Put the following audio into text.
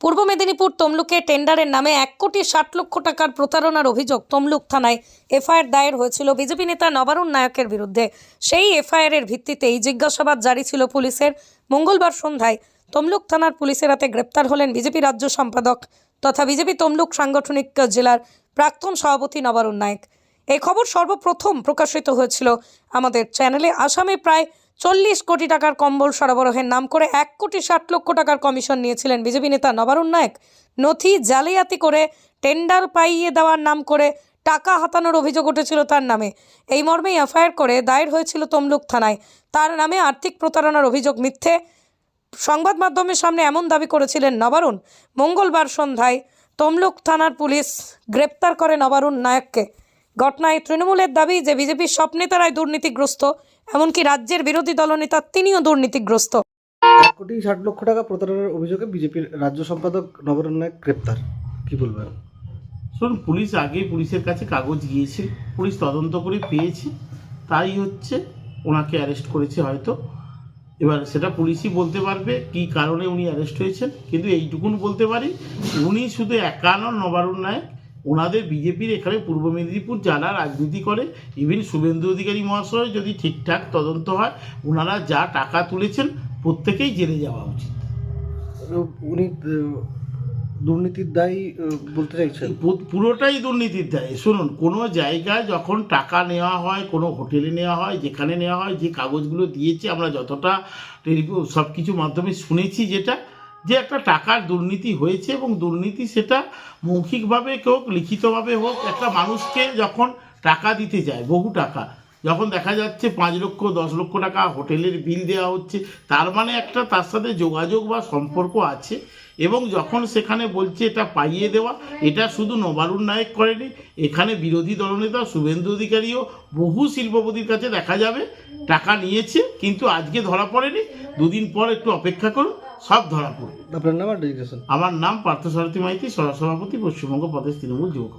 পূর্ব মেদিনীপুর তমলুকে টেন্ডারের নামে এক কোটি ষাট লক্ষ টাকার প্রতারণার অভিযোগ তমলুক থানায় এফআইআর দায়ের হয়েছিল বিজেপি নেতা নবারুণ নায়কের বিরুদ্ধে। সেই এফআইআর এর ভিত্তিতেই জিজ্ঞাসাবাদ জারি ছিল পুলিশের। মঙ্গলবার সন্ধ্যায় তমলুক থানার পুলিশের হাতে গ্রেপ্তার হলেন বিজেপি রাজ্য সম্পাদক তথা বিজেপি তমলুক সাংগঠনিক জেলার প্রাক্তন সভাপতি নবারুণ নায়ক। এই খবর সর্বপ্রথম প্রকাশিত হয়েছিল আমাদের চ্যানেলে। আসামে প্রায় চল্লিশ কোটি টাকার কম্বল সরবরাহের নাম করে এক কোটি ষাট লক্ষ টাকার কমিশন নিয়েছিলেন বিজেপি নেতা নবারুণ নায়ক। নথি জালিয়াতি করে টেন্ডার পাইয়ে দেওয়ার নাম করে টাকা হাতানোর অভিযোগ উঠেছিল তার নামে। এই মর্মেই এফআইআর করে দায়ের হয়েছিল তমলুক থানায়। তার নামে আর্থিক প্রতারণার অভিযোগ মিথ্যে। সংবাদ মাধ্যমের সামনে এমন দাবি করেছিলেন নবারুণ। মঙ্গলবার সন্ধ্যায় তমলুক থানার পুলিশ গ্রেপ্তার করে নবারুণ নায়ককে। ঘটনায় তৃণমূলের দাবি যে বিজেপির সব নেতারাই দুর্নীতিগ্রস্ত এমনকি রাজ্যের বিরোধী দলনেতা তিনিও দুর্নীতিগ্রস্ত। এক কোটি ষাট লক্ষ টাকা প্রতারণার অভিযোগে বিজেপির রাজ্য সম্পাদক নবরণ নায়ক গ্রেপ্তার। কি বলবেন? শুনুন পুলিশ আগেই পুলিশের কাছে কাগজ গিয়েছে পুলিশ তদন্ত করে পেয়েছে তাই হচ্ছে ওনাকে অ্যারেস্ট করেছে হয়তো। এবার সেটা পুলিশই বলতে পারবে কি কারণে উনি অ্যারেস্ট হয়েছেন কিন্তু এইটুকুন বলতে পারি উনি শুধু একা নন নবারুণ নায়ক ওনাদের বিজেপির এখানে পূর্ব মেদিনীপুর যারা রাজনীতি করে ইভেন শুভেন্দু অধিকারী মহাশয় যদি ঠিকঠাক তদন্ত হয় ওনারা যা টাকা তুলেছেন প্রত্যেকেই জেলে যাওয়া উচিত। উনি দুর্নীতির দায়ী বলতে চাইছেন? পুরোটাই দুর্নীতির দায়ী। শুনুন কোনো জায়গায় যখন টাকা নেওয়া হয় কোনো হোটেলে নেওয়া হয় যেখানে নেওয়া হয় যে কাগজগুলো দিয়েছে আমরা যতটা সব কিছু মাধ্যমে শুনেছি যেটা যে একটা টাকার দুর্নীতি হয়েছে এবং দুর্নীতি সেটা মৌখিকভাবে হোক, লিখিতভাবে হোক, একটা মানুষকে যখন টাকা দিতে যায়, বহু টাকা, যখন দেখা যাচ্ছে পাঁচ লক্ষ, দশ লক্ষ টাকা হোটেলের বিল দেওয়া হচ্ছে, তার মানে একটা তার সাথে যোগাযোগ বা সম্পর্ক আছে এবং যখন সেখানে বলছে এটা পাইয়ে দেওয়া, এটা শুধু নবারুণ নায়ক করেনি, এখানে বিরোধী দলনেতা শুভেন্দু অধিকারীও বহু শিল্পপতির কাছে দেখা যাবে, টাকা নিয়েছে, কিন্তু আজকে ধরা পড়েনি। দুদিন পর একটু অপেক্ষা করুন। সব ধরা পড়বে আপনার নাম আর আমার নাম পার্থ সারথী মাইতি সহসভাপতি পশ্চিমবঙ্গ প্রদেশ তৃণমূল যুব কংগ্রেস।